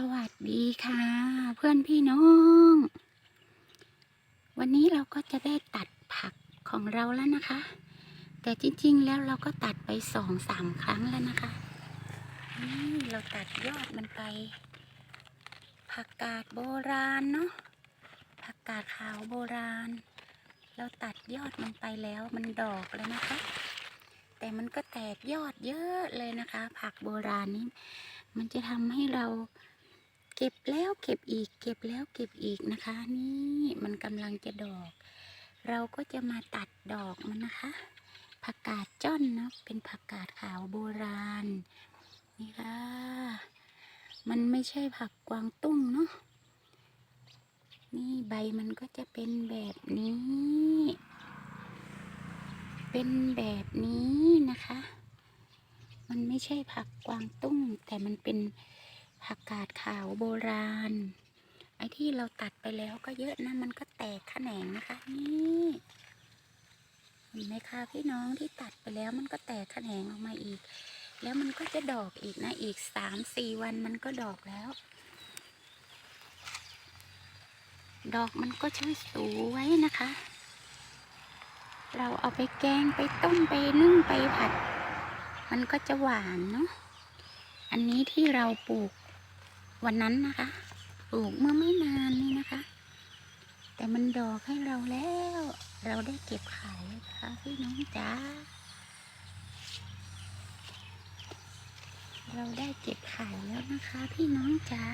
สวัสดีค่ะ เพื่อนพี่น้อง วันนี้เราก็จะได้ตัดผักของเราแล้วนะคะ แต่จริงๆแล้วเราก็ตัดไปสองสามครั้งแล้วนะคะ นี่เราตัดยอดมันไป ผักกาดโบราณเนาะผักกาดขาวโบราณ เราตัดยอดมันไปแล้วมันดอกแล้วนะคะ แต่มันก็แตกยอดเยอะเลยนะคะ ผักโบราณนี้มันจะทำให้เรา เก็บแล้วเก็บอีก เก็บแล้วเก็บอีกนะคะ นี่มันกำลังจะดอก เราก็จะมาตัดดอกมันนะคะผักกาดจ้อนนะเป็นผักกาดขาวโบราณนี่ค่ะมันไม่ใช่ผักกวางตุ้งเนาะนี่ใบมันก็จะเป็นแบบนี้ เป็นแบบนี้นะคะ มันไม่ใช่ผักกวางตุ้ง แต่มันเป็น ผักกาดขาวโบราณ ไอ้ที่เราตัดไปแล้วก็เยอะนะ มันก็แตกแขนงนะคะ นี่เห็นไหมคะพี่น้องที่ตัดไปแล้วมันก็แตกแขนงออกมาอีก แล้วมันก็จะดอกอีกนะ อีกสามสี่วันมันก็ดอกแล้ว ดอกมันก็ช่วยสวยนะคะ เราเอาไปแกงไปต้มไปนึ่งไปผัด มันก็จะหวานเนาะอันนี้ที่เราปลูก วันนั้นนะคะปลูกเมื่อไม่นานนี่นะคะ แต่มันดอกให้เราแล้ว เราได้เก็บขายค่ะพี่น้องจ๋าเราได้เก็บขายแล้วนะคะ พี่น้องจ๋า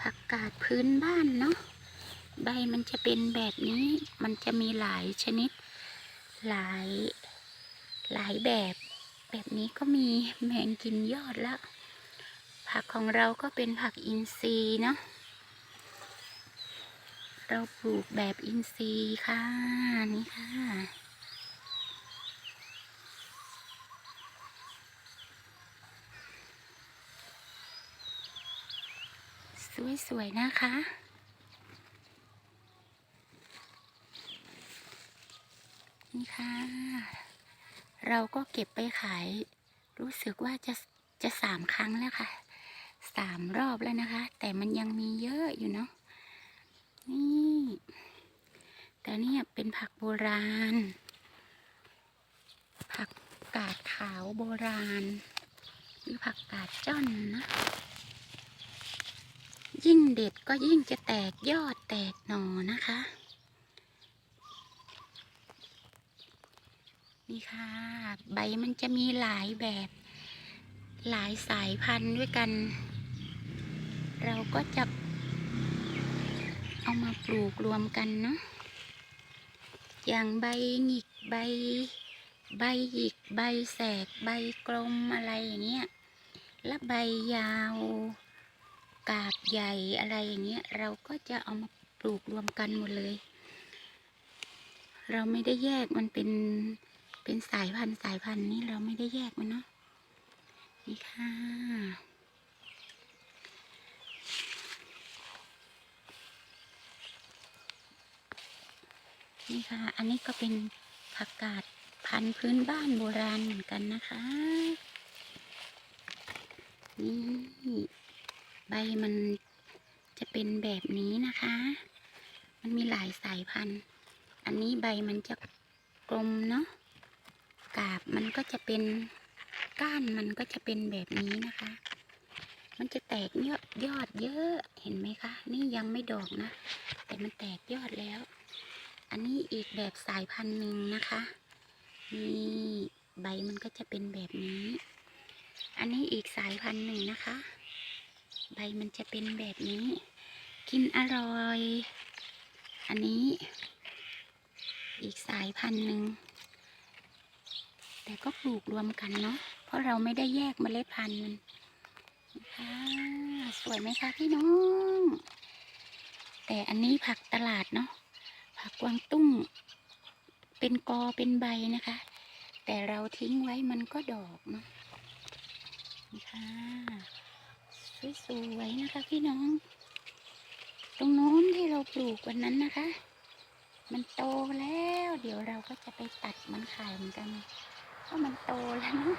ผักกาดพื้นบ้านเนาะใบมันจะเป็นแบบนี้ มันจะมีหลายชนิด หลาย หลายแบบ แบบนี้ก็มีแมงกินยอดแล้ว ผักของเราก็เป็นผักอินทรีย์เนาะเราปลูกแบบอินทรีย์ค่ะนี่ค่ะสวยๆนะคะนี่ค่ะ เราก็เก็บไปขาย รู้สึกว่าจะจะสามครั้งแล้วค่ะสามรอบแล้วนะคะ แต่มันยังมีเยอะอยู่เนาะนี่แต่เนี่ยเป็นผักโบราณ ผักกาดขาวโบราณ หรือผักกาดจ้อนนะ ยิ่งเด็ดก็ยิ่งจะแตกยอดแตกหน่อนะคะ นี่ค่ะ ใบมันจะมีหลายแบบ หลายสายพันธุ์ด้วยกัน เราก็จะ เอามาปลูกรวมกันเนาะอย่างใบหงิกใบ ใบหยิกใบแสกใบกลมอะไรอย่างเงี้ยและใบยาว กาบใหญ่อะไรอย่างเงี้ยเราก็จะเอามาปลูกรวมกันหมดเลย เราไม่ได้แยกมันเป็น เป็นสายพันธุ์สายพันธุ์นี้เราไม่ได้แยกมันเนาะนี่ค่ะนี่ค่ะ อันนี้ก็เป็นผักกาดพันธุ์พื้นบ้านโบราณเหมือนกันนะคะ นี่ใบมันจะเป็นแบบนี้นะคะ มันมีหลายสายพันธุ์ อันนี้ใบมันจะกลมเนาะ กาบมันก็จะเป็นก้านมันก็จะเป็นแบบนี้นะคะ มันจะแตกยอดยอดเยอะเห็นไหมคะ นี่ยังไม่ดอกนะ แต่มันแตกยอดแล้ว อันนี้อีกแบบสายพันธุ์หนึ่งนะคะนี่ใบมันก็จะเป็นแบบนี้ อันนี้อีกสายพันธุ์หนึ่งนะคะ ใบมันจะเป็นแบบนี้ กินอร่อย อันนี้ อีกสายพันธุ์หนึ่ง แต่ก็ปลูกรวมกันเนาะเพราะเราไม่ได้แยกเมล็ดพันธุ์มันสวยไหมคะพี่น้อง แต่อันนี้ผักตลาดเนาะผักกวางตุ้ง เป็นกอเป็นใบนะคะ แต่เราทิ้งไว้มันก็ดอกเนาะนี่ค่ะสวยๆนะคะพี่น้อง ตรงโน้นที่เราปลูกวันนั้นนะคะ มันโตแล้ว เดี๋ยวเราก็จะไปตัดมันขายเหมือนกัน เพามันโตแล้วนะ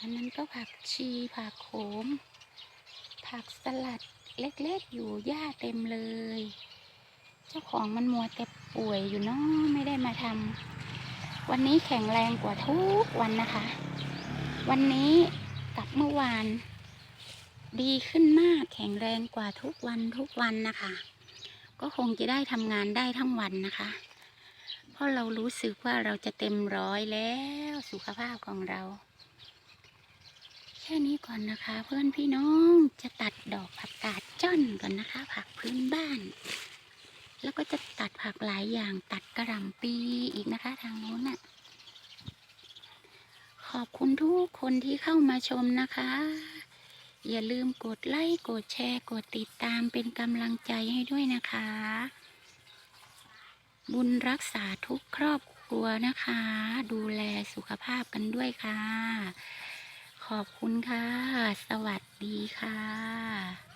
อันนั้นก็ผักชีผักโขม ผักสลัดเล็กๆอยู่หญ้าเต็มเลย เจ้าของมันมัวแต่ป่วยอยู่เนาะไม่ได้มาทำวันนี้แข็งแรงกว่าทุกวันนะคะ วันนี้กับเมื่อวาน ดีขึ้นมากแข็งแรงกว่าทุกวันทุกวันนะคะ ก็คงจะได้ทำงานได้ทั้งวันนะคะ เพราะเรารู้สึกว่าเราจะเต็มร้อยแล้วสุขภาพของเรา แค่นี้ก่อนนะคะ เพื่อนพี่น้องจะตัดดอกผักกาดจ้อนก่อนนะคะ ผักพื้นบ้าน แล้วก็จะตัดผักหลายอย่างตัดกระหล่ำปีอีกนะคะ ทางโน้นน่ะขอบคุณทุกคนที่เข้ามาชมนะคะ อย่าลืมกดไลค์ กดแชร์ กดติดตามเป็นกำลังใจให้ด้วยนะคะ บุญรักษาทุกครอบครัวนะคะ ดูแลสุขภาพกันด้วยค่ะ ขอบคุณค่ะ สวัสดีค่ะ